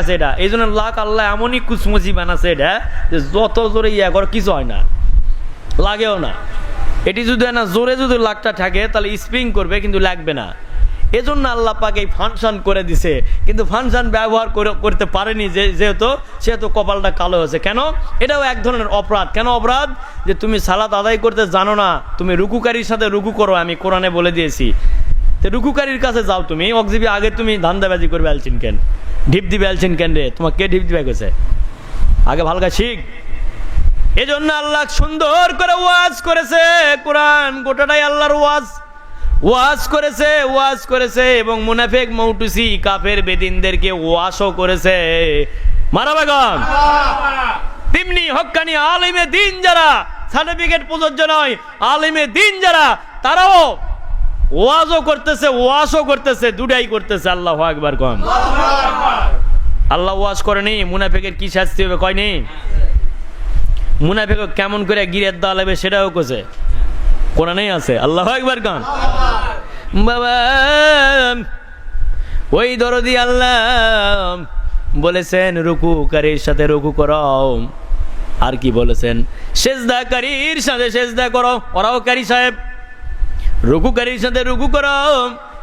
আছে এটা। এই জন্য লাখ আল্লাহ এমনই কুচমুচি বানাছে এটা, যে যত জোরে ইয়া করে কিছু হয় না। লাগেও না। এটি যদি না জোরে যদি লাখটা থাকে, তাহলে স্প্রিং করবে, কিন্তু লাগবে না। এজন্য আল্লাহ পাক এই ফাংশন করে দিছে। কিন্তু ফাংশন ব্যবহার করে, করতে পারেনি যে, যেহেতু, সেহেতু কপালটা কালো হয়েছে। কেন? এটাও এক ধরনের অপরাধ। কেন অপরাধ? যে তুমি সালাত আদায় করতে জানো না, তুমি রুকুকারীর সাথে রুকু করো, আমি কোরআনে বলে দিয়েছি। তো রুকুকারীর কাছে যাও তুমি। অকজিবি, আগে তুমি ধান্দাবাজি করবে আলছিন কেন? ঢিপ দিবে আলছিন কেন রে? তোমার কে ঢিপ দিবে গেছে আগে ভালকা শিখ। এজন্য আল্লাহ সুন্দর করে ওয়াজ করেছে কোরআন, গোটাটাই আল্লাহর ওয়াজ। ওয়াজ করেছে ওয়াজ করেছে এবং মুনাফেক মৌটুসি কাফের বেদিনদেরকে ওয়াশও করেছে। মারা বেগম। তেমনি হক্কানি আলিমে দিন যারা সার্টিফিকেট প্রযোজ্য নয়, আলিমে দিন যারা, তারাও ওয়াজও করতেছে, ওয়াশও করতেছে, দুটাই করতেছে, আল্লাহ একবার কম আল্লাহ ওয়াজ করেনি, মুনাফেকের কি শাস্তি হবে কয়নি? মুনাফেক কেমন করে গিরের দা লাগবে সেটাও কোসে কোরআনেই আছে, আল্লাহ একবার গান বাবা, ওই দরদি আল্লাহ বলেছেন রুকু রুকুকারীর সাথে রুকু করো। আর কি বলেছেন? সেজদাকারীর সাথে সেজদা করো। ওরাও কারি সাহেব। রুকুকারীর সাথে রুকু করো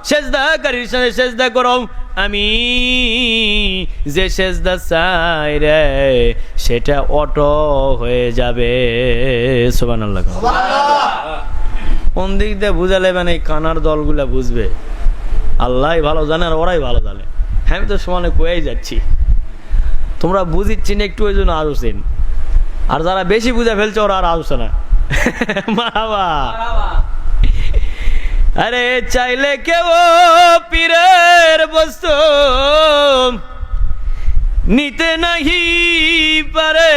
সেজদাকারীর সাথে সেজদা করো আমি যে সেজদা চাই রে, সেটা অটো হয়ে যাবে। সোবান কোন দিক দিয়ে বুঝালে মানে কানার দলগুলা বুঝবে? আল্লাহ ভালো জানে আর ওরাই ভালো জানে। আমি তো সমানে কয়েই যাচ্ছি। তোমরা বুঝিচ্ছি না একটু ওই জন্য আসছেন আর যারা বেশি বুঝে ফেলছে, ওরা আর আসছে না। বাবা। আরে চাইলে কেউ পীরের বস্তু নিতে নাহি পারে।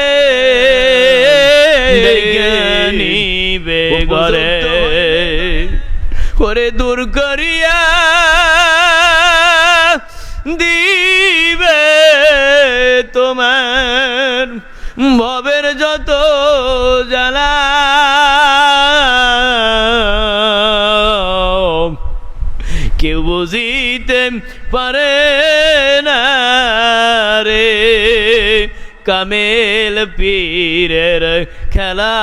নিবে ঘরে। করে দূর করিয়া কামেল পীরের খেলা।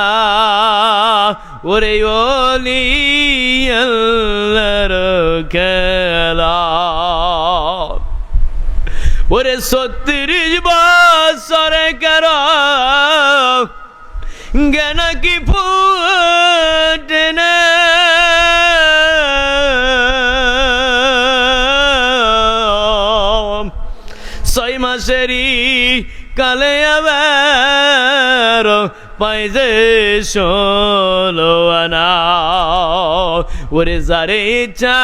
ওরে ওলি খেলা। ওরে সত্তিরিশ বছরে কেন জ্ঞান কি ফুটে না? পাইজে ষোলো আনা। ওরে যারে ইচ্ছা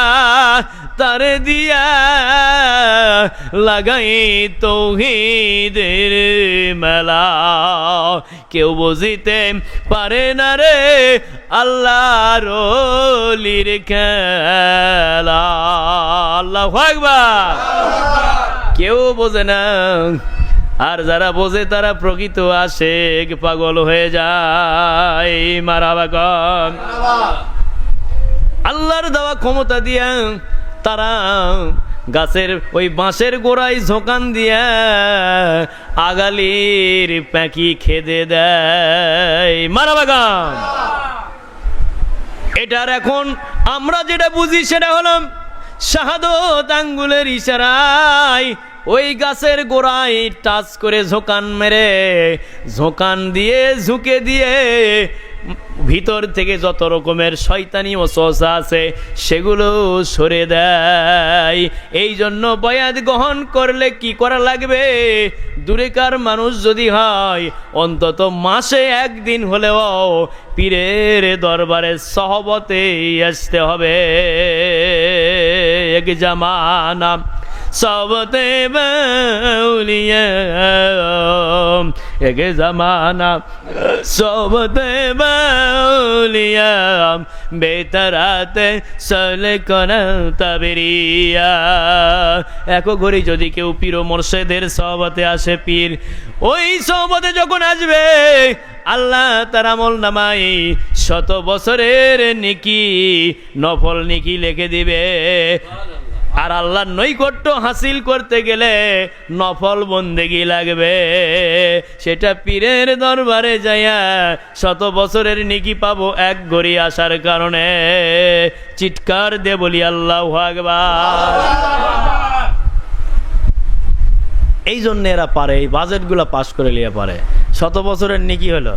তারে দিয়া লাগাই তৌহিদের মেলা। কেউ বুঝিতে পারে না রে আল্লাহর অলির খেলা। আল্লাহ কেউ বোঝে না আর যারা বোঝে তারা প্রকৃত আসে পাগল হয়ে যায়। মারা বাগন আল্লাহর দেওয়া ক্ষমতা দিয়া তারা গাছের ওই বাঁশের গোড়ায় ঝোকান দিয়া আগালির প্যাঁকি খেদে দেয়। মারা বাগান এটার এখন আমরা যেটা বুঝি সেটা হলাম শাহাদত আঙ্গুলের ইশারায় ওই গাছের গোড়ায় টাচ করে ঝোকান মেরে, ঝোকান দিয়ে, ঝুঁকে দিয়ে, ভিতর থেকে যত রকমের শয়তানি ও সসা আছে, সেগুলো সরে দেয়। এই জন্য বয়াত গ্রহণ করলে কি করা লাগবে? দূরেকার মানুষ যদি হয়, অন্তত মাসে একদিন হলেও পীরের দরবারে সহবতে আসতে হবে। এক জামানা সবতে বলিয়া এক জামানা সবতে বলিয়া বেতারাতে সলে কোন তাবেরিয়া এক ঘড়ি যদি কেউ পীর মোর্শেদের সহবতে আসে পীর ওই সহবতে যখন আসবে আল্লাহ তার আমল নামাই শত বছরের নিকি, নফল নিকি লিখে দিবে। আর আল্লাহর নৈকট্য হাসিল করতে গেলে নফল বন্দেগি লাগবে। সেটা পীরের দরবারে যাইয়া শত বছরের নিকি পাবো এক গড়ি আসার কারণে। চিৎকার দে বলি আল্লাহ এই জন্য এরা পারে, এই বাজেটগুলো পাশ করে নিয়ে পারে। শত বছরের নিকি হলো।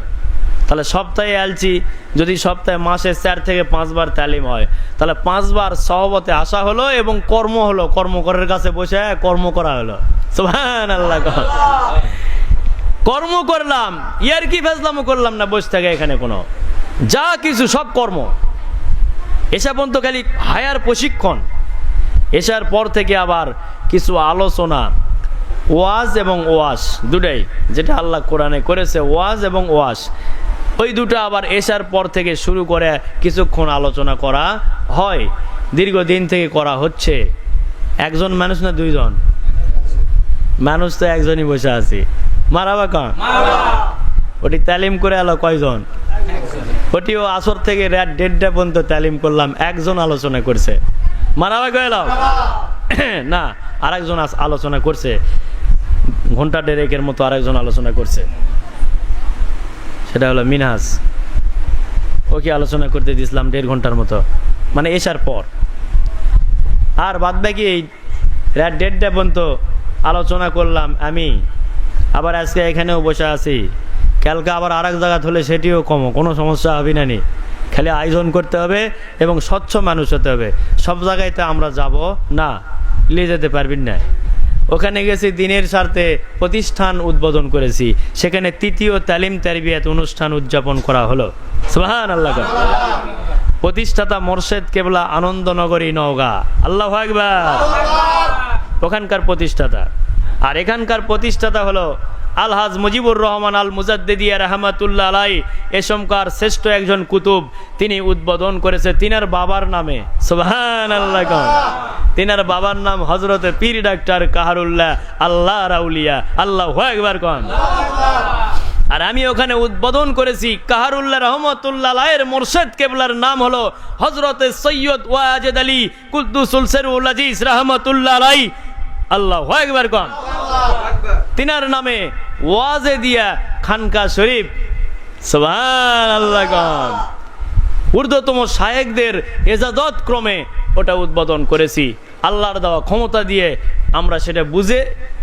তাহলে সপ্তাহে আলছি যদি সপ্তাহে মাসে চার থেকে পাঁচবার তালিম হয়, তাহলে পাঁচবার সহবতে আসা হলো এবং কর্ম হলো, কর্মকরের কাছে বসে কর্ম করা হলো। আল্লাহ কর্ম করলাম, ইয়ার কি ফেসলামও করলাম না বসে থাকে এখানে কোনো। যা কিছু সব কর্ম। এসা পর্যন্ত খালি হায়ার প্রশিক্ষণ। এসার পর থেকে আবার কিছু আলোচনা, ওয়াজ এবং ওয়াস দুটাই, যেটা আল্লাহ কোরআনে করেছে, ওয়াজ এবং ওয়াস ওই দুটো আবার এসার পর থেকে শুরু করে কিছুক্ষণ আলোচনা করা হয়। দীর্ঘদিন থেকে করা হচ্ছে। একজন মানুষ না দুইজন? মানুষ তো একজনই বসে আছি। মারাবা কান ওটি তালিম করে এলো কয়জন? ওটিও আসর থেকে রাত দেড়টা পর্যন্ত তালিম করলাম, একজন আলোচনা করছে। মারাবা গেলাম না, আরেকজন আলোচনা করছে। ঘণ্টা ডেরেকের মতো আরেকজন আলোচনা করছে। সেটা হলো মিনহাস ওকে আলোচনা করতে দিয়েছিলাম দেড় ঘণ্টার মতো। মানে এসার পর। আর বাদ বাকি রাত দেড়টা পর্যন্ত আলোচনা করলাম আমি। আবার আজকে এখানেও বসে আছি। কালকে আবার আর এক জায়গা হলে সেটিও কমো, কোনো সমস্যা হবে না নি। খালি আয়োজন করতে হবে এবং স্বচ্ছ মানুষ হতে হবে। সব জায়গায় তো আমরা যাব না, নিয়ে যেতে পারবেন না। ওখানে গেছি, দিনের স্বার্থে প্রতিষ্ঠান উদ্বোধন করেছি। সেখানে তৃতীয় তালিম তারবিয়াত অনুষ্ঠান উদযাপন করা হলো। সুহান আল্লাহ প্রতিষ্ঠাতা মোর্শেদ কেবলা আনন্দনগরী নওগা। আল্লাহ ওখানকার প্রতিষ্ঠাতা। আর এখানকার প্রতিষ্ঠাতা হলো আলহাজ মুজিবুর রহমান আল মুজাদ্দিদিয়া রহমাতুল্লাহ আলাই এসমকার শ্রেষ্ঠ একজন কুতুব। তিনি উদ্বোধন করেছে তিনার বাবার নামে। আল্লাহ তিনার বাবার নাম হজরত পীর ডাক্তার কাহারুল্লাহ আল্লাহ রাউলিয়া আল্লাহ একবার কন আর আমি ওখানে উদ্বোধন করেছি কাহারুল্লাহ রহমতুল্লাহ আলাইয়ের মোরশেদ কেবলার নাম হলো হজরত সৈয়দ ওয়াজেদ আলী কুদ্দুসুল সেরুল আজিজ রহমতুল্লাহ আলাই। আল্লাহ একবার কন তিনার নামে ওয়াজে দিয়া খানকা শরীফ। কন। ঊর্ধ্বতম শায়েকদের এজাজত ক্রমে ওটা উদ্বোধন করেছি। আল্লাহর দেওয়া ক্ষমতা দিয়ে আমরা সেটা বুঝে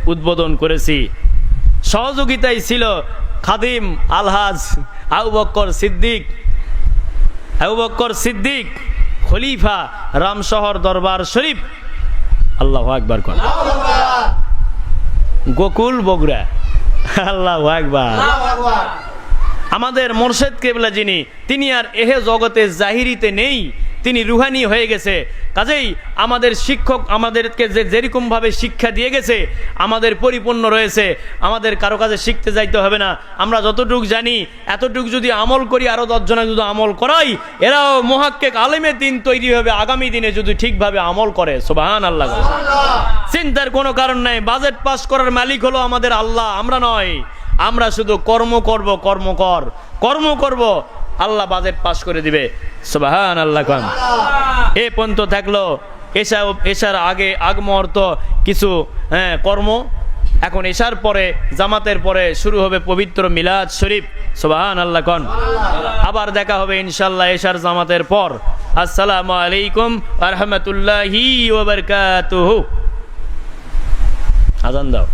উদ্বোধন করেছি। সহযোগিতায় ছিল খাদিম আলহাজ আবু বক্কর সিদ্দিক। আবু বক্কর সিদ্দিক, খলিফা রামশহর দরবার শরীফ। আল্লাহ আকবার কর গোকুল বগুড়া। আল্লাহ আকবার। আমাদের মোর্শেদ কেবলা যিনি তিনি আর এহে জগতে জাহিরিতে নেই। তিনি রুহানি হয়ে গেছে। কাজেই আমাদের শিক্ষক আমাদেরকে যে যেরকমভাবে শিক্ষা দিয়ে গেছে, আমাদের পরিপূর্ণ রয়েছে। আমাদের কারও কাছে শিখতে যাইতে হবে না। আমরা যতটুক জানি, এতটুক যদি আমল করি আরও দশজনে যদি আমল করাই, এরাও মহাক্কেক আলেমের দিন তৈরি হবে, আগামী দিনে যদি ঠিকভাবে আমল করে। সোবাহান আল্লাহ চিন্তার কোনো কারণ নাই। বাজেট পাস করার মালিক হলো আমাদের আল্লাহ। আমরা নয়। আমরা শুধু কর্ম করব, কর্ম কর। কর্ম করব আল্লাহ বাজেট পাশ করে দিবে। সুবাহান আল্লাহ খান এ পর্যন্ত থাকল, এসা, এসার আগে আগ কিছু হ্যাঁ কর্ম। এখন এসার পরে, জামাতের পরে শুরু হবে পবিত্র মিলাদ শরীফ। সুবাহান আল্লাহ খান আবার দেখা হবে ইনশাল্লাহ এসার জামাতের পর। আসসালামু আলাইকুম রহমতুল্লাহি ওবরকাতুহু আজান দাও।